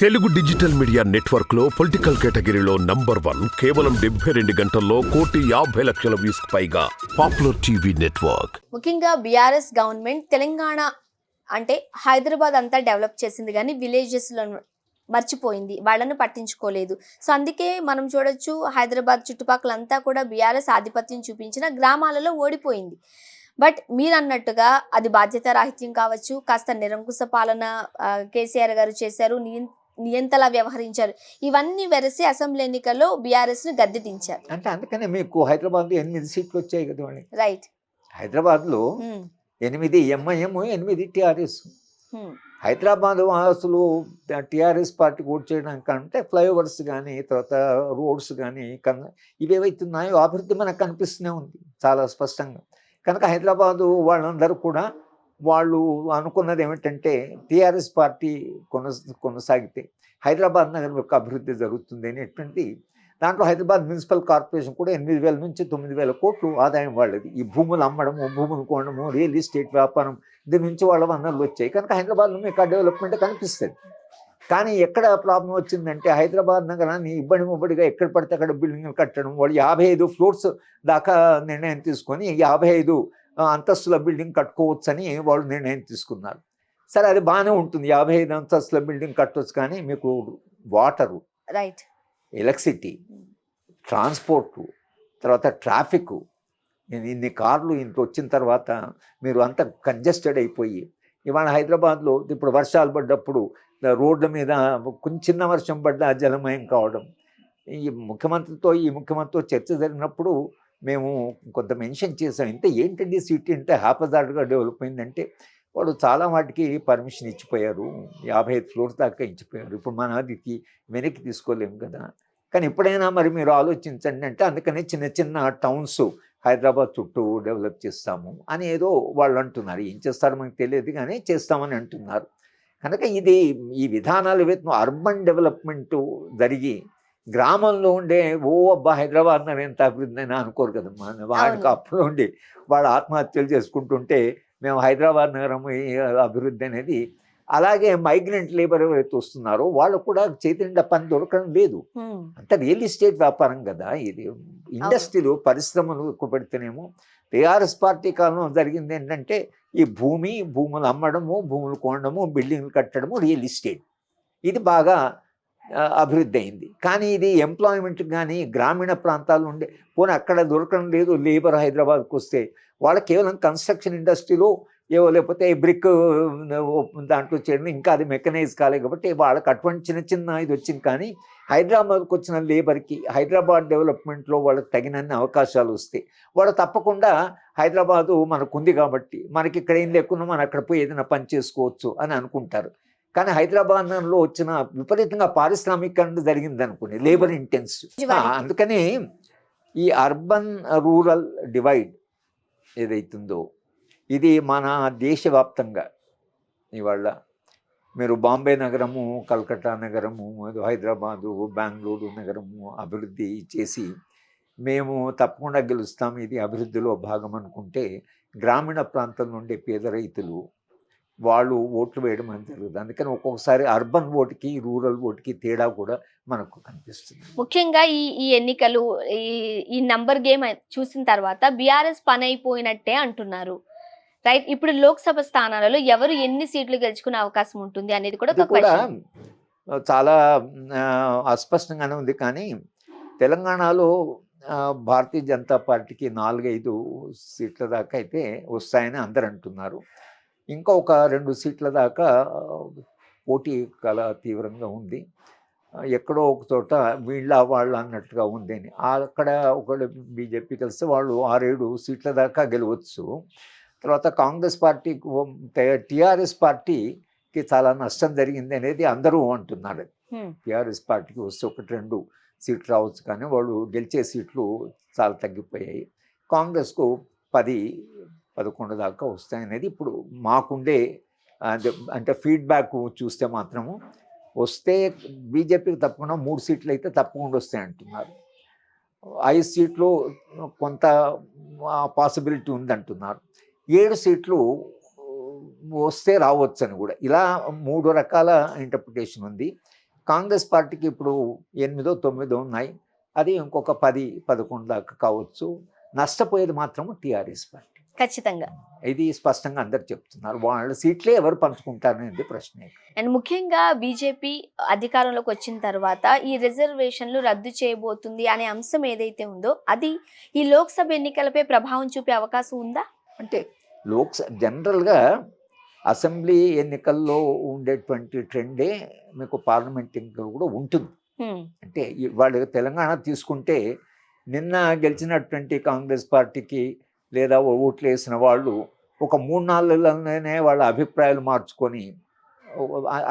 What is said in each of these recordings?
Telugu digital media నెట్వర్క్లో political కేటగిరీలో number one కేవలం డెబ్బై రెండు గంటల్లో కోటి యాభై లక్షల వ్యూస్ పైగా పాపులర్ టీవీ నెట్వర్క్. ముఖ్యంగా బీఆర్ఎస్ గవర్నమెంట్ తెలంగాణ అంటే హైదరాబాద్ అంతా డెవలప్ చేసింది కానీ విలేజెస్లో మర్చిపోయింది వాళ్ళను పట్టించుకోలేదు. సో అందుకే మనం చూడొచ్చు హైదరాబాద్ చుట్టుపక్కల అంతా కూడా బీఆర్ఎస్ ఆధిపత్యం చూపించిన గ్రామాలలో ఓడిపోయింది. బట్ మీరు అన్నట్టుగా అది బాధ్యత రాహిత్యం కావచ్చు కాస్త నిరంకుశ పాలన కేసీఆర్ గారు చేశారు నియం- నియంతలా వ్యవహరించారు. ఇవన్నీ వెరసి అసెంబ్లీ ఎన్నికల్లో బీఆర్ఎస్ను గద్దె దించారు అంటే అందుకనే మీకు హైదరాబాద్లో ఎనిమిది సీట్లు వచ్చాయి కదా రైట్. హైదరాబాద్లో ఎనిమిది ఎంఐఎం ఎనిమిది టిఆర్ఎస్. హైదరాబాద్ వాసులు టిఆర్ఎస్ పార్టీకి ఓట్ చేయడానికి అంటే ఫ్లైఓవర్స్ కానీ తర్వాత రోడ్స్ కానీ కన్ ఇవేవైతున్నాయో అభివృద్ధి మనకు కనిపిస్తూనే ఉంది చాలా స్పష్టంగా. కనుక హైదరాబాదు వాళ్ళందరూ కూడా వాళ్ళు అనుకున్నది ఏమిటంటే టీఆర్ఎస్ పార్టీ కొనస కొనసాగితే హైదరాబాద్ నగరం యొక్క అభివృద్ధి జరుగుతుంది అనేటువంటి దాంట్లో హైదరాబాద్ మున్సిపల్ కార్పొరేషన్ కూడా ఎనిమిది వేల నుంచి తొమ్మిది వేల కోట్లు ఆదాయం వాళ్ళది. ఈ భూములు అమ్మడము భూములు కొనడము రియల్ ఎస్టేట్ వ్యాపారం దీని నుంచి వాళ్ళ వనరులు వచ్చాయి. కనుక హైదరాబాద్లో మీకు ఆ డెవలప్మెంట్ కనిపిస్తుంది. కానీ ఎక్కడ ప్రాబ్లం వచ్చిందంటే హైదరాబాద్ నగరాన్ని ఇబ్బడి ముబ్బడిగా ఎక్కడ పడితే అక్కడ బిల్డింగ్లు కట్టడం వాళ్ళు యాభై ఐదు ఫ్లోర్స్ దాకా నిర్ణయం తీసుకొని యాభై ఐదు అంతస్తుల బిల్డింగ్ కట్టుకోవచ్చని వాళ్ళు నిర్ణయం తీసుకున్నారు. సరే అది బాగానే ఉంటుంది. యాభై ఐదు అంతస్తుల బిల్డింగ్ కట్టవచ్చు కానీ మీకు వాటరు రైట్ ఎలక్ట్రిసిటీ ట్రాన్స్పోర్టు తర్వాత ట్రాఫిక్ ఇన్ని కార్లు ఇంత వచ్చిన తర్వాత మీరు అంత కంజెస్టెడ్ అయిపోయి ఇవాళ హైదరాబాద్లో ఇప్పుడు వర్షాలు పడ్డప్పుడు రోడ్ల మీద కొంచెం చిన్న వర్షం పడ్డా జలమయం కావడం ఈ ముఖ్యమంత్రితో ఈ ముఖ్యమంత్రితో చర్చ జరిగినప్పుడు మేము కొంత మెన్షన్ చేసాం ఇంత ఏంటండి సిటీ అంటే హ్యాపజార్డ్గా డెవలప్ అయిందంటే వాళ్ళు చాలా వాటికి పర్మిషన్ ఇచ్చిపోయారు. యాభై ఐదు ఫ్లోర్స్ దాకా ఇచ్చిపోయారు. ఇప్పుడు మన అది వెనక్కి తీసుకోలేము కదా. కానీ ఎప్పుడైనా మరి మీరు ఆలోచించండి అంటే అందుకనే చిన్న చిన్న టౌన్స్ హైదరాబాద్ చుట్టూ డెవలప్ చేస్తాము అని ఏదో వాళ్ళు అంటున్నారు. ఏం చేస్తారో మనకు తెలియదు కానీ చేస్తామని అంటున్నారు. కనుక ఇది ఈ విధానాలు ఏవైతే అర్బన్ డెవలప్మెంట్ జరిగి గ్రామంలో ఉండే ఓ అబ్బా హైదరాబాద్ నగరం ఎంత అభివృద్ధి అయినా అనుకోరు కదా మన వాడికి. అప్పుడు ఉండి వాడు ఆత్మహత్యలు చేసుకుంటుంటే మేము హైదరాబాద్ నగరం అభివృద్ధి అనేది అలాగే మైగ్రెంట్ లేబర్ ఎవరైతే వస్తున్నారో వాళ్ళు కూడా చేతినిండా పని దొరకడం లేదు. అంత రియల్ ఎస్టేట్ వ్యాపారం కదా ఇది. ఇండస్ట్రీలు పరిశ్రమలు ఎక్కువ పెడితేనేమో టీఆర్ఎస్ పార్టీ కాలంలో జరిగింది ఏంటంటే ఈ భూమి భూములు అమ్మడము భూములు కొనడము బిల్డింగ్లు కట్టడము రియల్ ఎస్టేట్. ఇది బాగా అభివృద్ధి అయింది. కానీ ఇది ఎంప్లాయ్మెంట్ కానీ గ్రామీణ ప్రాంతాల్లో ఉండే పోనీ అక్కడ దొరకడం లేదు లేబర్ హైదరాబాద్కి వస్తే వాళ్ళ కేవలం కన్స్ట్రక్షన్ ఇండస్ట్రీలో ఏవో లేకపోతే బ్రిక్ దాంట్లో చేయడం ఇంకా అది మెకనైజ్ కాలేదు కాబట్టి వాళ్ళకి అటువంటి చిన్న చిన్న ఇది వచ్చింది. కానీ హైదరాబాద్కి వచ్చిన లేబర్కి హైదరాబాద్ డెవలప్మెంట్లో వాళ్ళకి తగినన్ని అవకాశాలు వస్తాయి వాళ్ళు తప్పకుండా హైదరాబాదు మనకు ఉంది కాబట్టి మనకి ఇక్కడ ఏం లేకుండా మనం అక్కడ పోయి ఏదైనా పని చేసుకోవచ్చు అని అనుకుంటారు. కానీ హైదరాబాద్లో వచ్చిన విపరీతంగా పారిశ్రామికరణ జరిగింది అనుకోండి లేబర్ ఇంటెన్సివ్. అందుకని ఈ అర్బన్ రూరల్ డివైడ్ ఏదైతుందో ఇది మన దేశవ్యాప్తంగా ఇవాళ మీరు బాంబే నగరము కల్కట్టా నగరము హైదరాబాదు బెంగళూరు నగరము అభివృద్ధి చేసి మేము తప్పకుండా గెలుస్తాం ఇది అభివృద్ధిలో భాగం అనుకుంటే గ్రామీణ ప్రాంతం నుండి పేద రైతులు వాళ్ళు ఓట్లు వేయడం అని జరుగుతుంది. అందుకని ఒక్కొక్కసారి అర్బన్ ఓటుకి రూరల్ ఓటుకి తేడా కూడా మనకు కనిపిస్తుంది. ముఖ్యంగా ఈ ఈ ఎన్నికలు ఈ ఈ నంబర్ గేమ్ చూసిన తర్వాత బీఆర్ఎస్ పని అయిపోయినట్టే అంటున్నారు. రైట్ ఇప్పుడు లోక్సభ స్థానాలలో ఎవరు ఎన్ని సీట్లు గెలుచుకునే అవకాశం ఉంటుంది అనేది కూడా కూడా చాలా అస్పష్టంగానే ఉంది. కానీ తెలంగాణలో భారతీయ జనతా పార్టీకి నాలుగైదు సీట్ల దాకా అయితే వస్తాయని అందరు అంటున్నారు. ఇంకా ఒక రెండు సీట్ల దాకా పోటీ కల తీవ్రంగా ఉంది. ఎక్కడో ఒక చోట వీళ్ళ వాళ్ళు అన్నట్టుగా ఉంది అని. అక్కడ ఒకళ్ళు బీజేపీ కలిస్తే వాళ్ళు ఆరేడు సీట్ల దాకా గెలవచ్చు. తర్వాత కాంగ్రెస్ పార్టీ టిఆర్ఎస్ పార్టీకి చాలా నష్టం జరిగింది అనేది అందరూ అంటున్నారు. టిఆర్ఎస్ పార్టీకి వస్తే ఒకటి రెండు సీట్లు రావచ్చు కానీ వాళ్ళు గెలిచే సీట్లు చాలా తగ్గిపోయాయి. కాంగ్రెస్కు పది పదకొండు దాకా వస్తాయనేది ఇప్పుడు మాకుండే అంటే ఫీడ్బ్యాక్ చూస్తే మాత్రము వస్తే బీజేపీకి తప్పకుండా మూడు సీట్లు అయితే తప్పకుండా వస్తాయి అంటున్నారు ఐదు సీట్లు కొంత పాసిబిలిటీ ఉందంటున్నారు. ఏడు సీట్లు వస్తే రావచ్చని కూడా. ఇలా మూడు రకాల ఇంటర్ప్రిటేషన్ ఉంది. కాంగ్రెస్ పార్టీకి ఇప్పుడు ఎనిమిదో తొమ్మిదో ఉన్నాయి. అది ఇంకొక పది పదకొండు దాకా కావచ్చు. నష్టపోయేది మాత్రం టీఆర్ఎస్ పార్టీ. ఖచ్చితంగా. ఇది స్పష్టంగా అందరు చెప్తున్నారు. వాళ్ళ సీట్లే ఎవరు పంచుకుంటారనేది ప్రశ్న. అండ్ ముఖ్యంగా బీజేపీ అధికారంలోకి వచ్చిన తర్వాత ఈ రిజర్వేషన్లు రద్దు చేయబోతుంది అనే అంశం ఏదైతే ఉందో అది ఈ లోక్సభ ఎన్నికలపై ప్రభావం చూపే అవకాశం ఉందా? అంటే లోక్సభ జనరల్గా అసెంబ్లీ ఎన్నికల్లో ఉండేటువంటి ట్రెండే మీకు పార్లమెంట్ ఎన్నికలు కూడా ఉంటుంది. అంటే వాళ్ళు తెలంగాణ తీసుకుంటే నిన్న గెలిచినటువంటి కాంగ్రెస్ పార్టీకి లేదా ఓట్లు వేసిన వాళ్ళు ఒక మూడు నాలుగులోనే వాళ్ళ అభిప్రాయాలు మార్చుకొని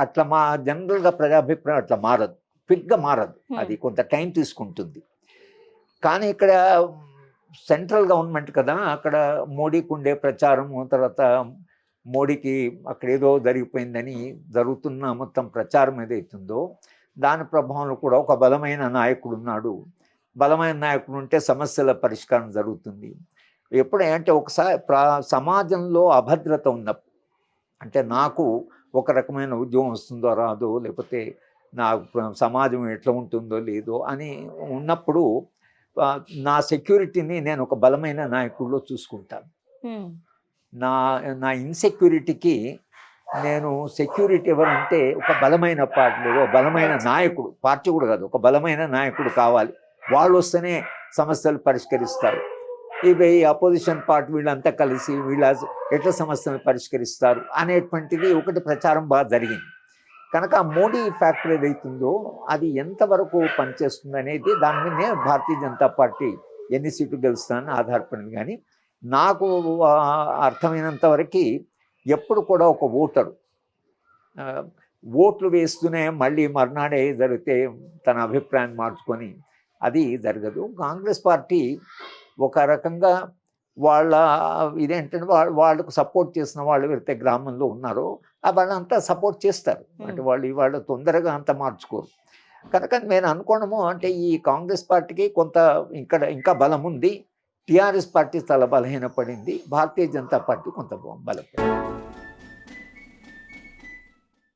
అట్లా మా జనరల్గా ప్రజాభిప్రాయం అట్లా మారదు. క్విక్గా మారదు. అది కొంత టైం తీసుకుంటుంది. కానీ ఇక్కడ సెంట్రల్ గవర్నమెంట్ కదా అక్కడ మోడీకి ఉండే ప్రచారం తర్వాత మోడీకి అక్కడ ఏదో జరిగిపోయిందని జరుగుతున్న మొత్తం ప్రచారం ఏదైతుందో దాని ప్రభావంలో కూడా ఒక బలమైన నాయకుడు ఉన్నాడు. బలమైన నాయకుడు ఉంటే సమస్యల పరిష్కారం జరుగుతుంది. ఎప్పుడు అంటే ఒకసారి ప్రా సమాజంలో అభద్రత ఉన్నప్పుడు అంటే నాకు ఒక రకమైన ఉద్యోగం వస్తుందో రాదో లేకపోతే నా సమాజం ఎట్లా ఉంటుందో లేదో అని ఉన్నప్పుడు నా సెక్యూరిటీని నేను ఒక బలమైన నాయకుడిలో చూసుకుంటాను. నా నా ఇన్సెక్యూరిటీకి నేను సెక్యూరిటీ ఎవరంటే ఒక బలమైన పార్టీ ఒక బలమైన నాయకుడు పార్టీ కూడా కాదు ఒక బలమైన నాయకుడు కావాలి. వాళ్ళు వస్తేనే సమస్యలు పరిష్కరిస్తారు. ఇవి అపోజిషన్ పార్టీ వీళ్ళంతా కలిసి వీళ్ళ ఎట్లా సమస్యలు పరిష్కరిస్తారు అనేటువంటిది ఒకటి ప్రచారం బాగా జరిగింది. కనుక మోడీ ఫ్యాక్టర్ ఏదైతుందో అది ఎంతవరకు పనిచేస్తుంది అనేది దాని మీదనే భారతీయ జనతా పార్టీ ఎన్ని సీట్లు గెలుస్తానని ఆధారపడింది. కానీ నాకు అర్థమైనంత వరకు ఎప్పుడు కూడా ఒక ఓటరు ఓట్లు వేస్తూనే మళ్ళీ మర్నాడే జరిగితే తన అభిప్రాయం మార్చుకొని అది జరగదు. కాంగ్రెస్ పార్టీ ఒక రకంగా వాళ్ళ ఇదేంటంటే వాళ్ళ వాళ్ళకు సపోర్ట్ చేసిన వాళ్ళు ఎవరైతే గ్రామంలో ఉన్నారో ఆ వాళ్ళంతా సపోర్ట్ చేస్తారు. అంటే వాళ్ళు వాళ్ళు తొందరగా అంత మార్చుకోరు. కనుక నేను అనుకోవడము అంటే ఈ కాంగ్రెస్ పార్టీకి కొంత ఇక్కడ ఇంకా బలం ఉంది టీఆర్ఎస్ పార్టీ చాలా బలహీనపడింది. భారతీయ జనతా పార్టీ కొంత బలం